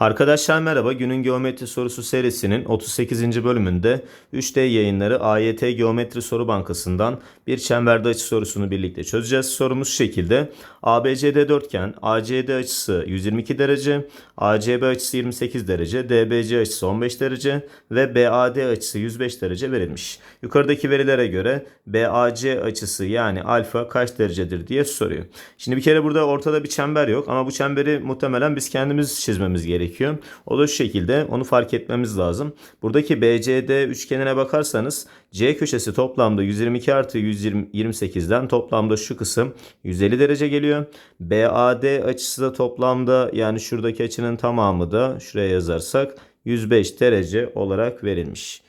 Arkadaşlar merhaba. Günün geometri sorusu serisinin 38. bölümünde 3D yayınları AYT Geometri Soru Bankası'ndan bir çemberde açı sorusunu birlikte çözeceğiz. Sorumuz şekilde. ABCD dörtgen, ACD açısı 122 derece, ACB açısı 28 derece, DBC açısı 15 derece ve BAD açısı 105 derece verilmiş. Yukarıdaki verilere göre BAC açısı yani alfa kaç derecedir diye soruyor. Şimdi bir kere burada ortada bir çember yok ama bu çemberi muhtemelen biz kendimiz çizmemiz gerekiyor. O da şu şekilde onu fark etmemiz lazım. Buradaki BCD üçgenine bakarsanız C köşesi toplamda 122 artı 128'den toplamda şu kısım 150 derece geliyor. BAD açısı da toplamda yani şuradaki açının tamamı da şuraya yazarsak 105 derece olarak verilmiş.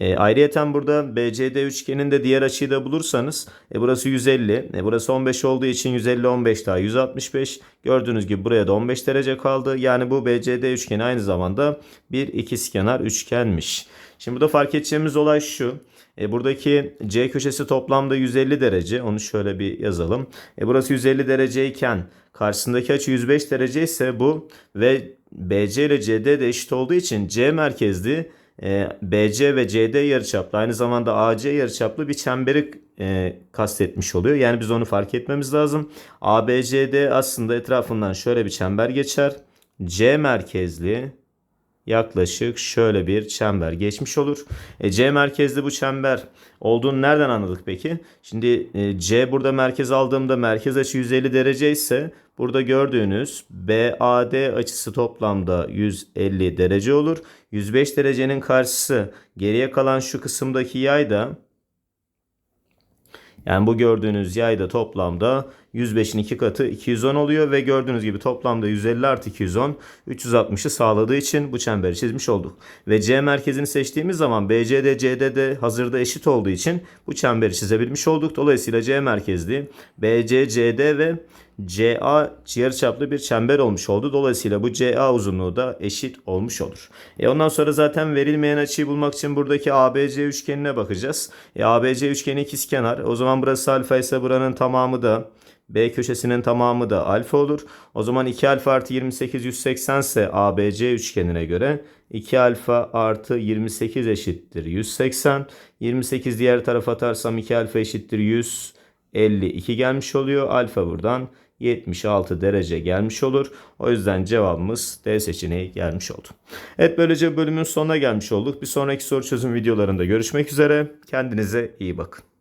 E, ayrıyeten burada BCD üçgeninde diğer açıyı da bulursanız e, burası 150. E, burası 15 olduğu için 150 15 daha 165. Gördüğünüz gibi buraya da 15 derece kaldı. Yani bu BCD üçgeni aynı zamanda bir ikizkenar üçgenmiş. Şimdi burada fark edeceğimiz olay şu. E, buradaki C köşesi toplamda 150 derece. Onu şöyle bir yazalım. E, burası 150 dereceyken karşısındaki açı 105 derece ise bu ve BC ile CD de eşit olduğu için C merkezli e, BC ve CD yarıçaplı aynı zamanda AC yarıçaplı bir çemberi e, kastetmiş oluyor. Yani biz onu fark etmemiz lazım. ABCD aslında etrafından şöyle bir çember geçer. C merkezli yaklaşık şöyle bir çember geçmiş olur. E, C merkezli bu çember olduğunu nereden anladık peki? Şimdi e, C burada merkez aldığımda merkez açı 150 derece ise burada gördüğünüz BAD açısı toplamda 150 derece olur. 105 derecenin karşısı geriye kalan şu kısımdaki yay da yani bu gördüğünüz yay da toplamda 105'in 2 katı 210 oluyor ve gördüğünüz gibi toplamda 150 artı 210 360'ı sağladığı için bu çemberi çizmiş olduk. Ve C merkezini seçtiğimiz zaman BCD CD'de hazırda eşit olduğu için bu çemberi çizebilmiş olduk. Dolayısıyla C merkezli BC CD ve CA yarıçaplı bir çember olmuş oldu. Dolayısıyla bu CA uzunluğu da eşit olmuş olur. E ondan sonra zaten verilmeyen açıyı bulmak için buradaki ABC üçgenine bakacağız. E ABC üçgeni ikizkenar. O zaman burası alfa ise buranın tamamı da B köşesinin tamamı da alfa olur. O zaman 2 alfa artı 28 180 ise ABC üçgenine göre 2 alfa artı 28 eşittir 180. 28 diğer tarafa atarsam 2 alfa eşittir 152 gelmiş oluyor. Alfa buradan 76 derece gelmiş olur. O yüzden cevabımız D seçeneği gelmiş oldu. Evet böylece bölümün sonuna gelmiş olduk. Bir sonraki soru çözüm videolarında görüşmek üzere. Kendinize iyi bakın.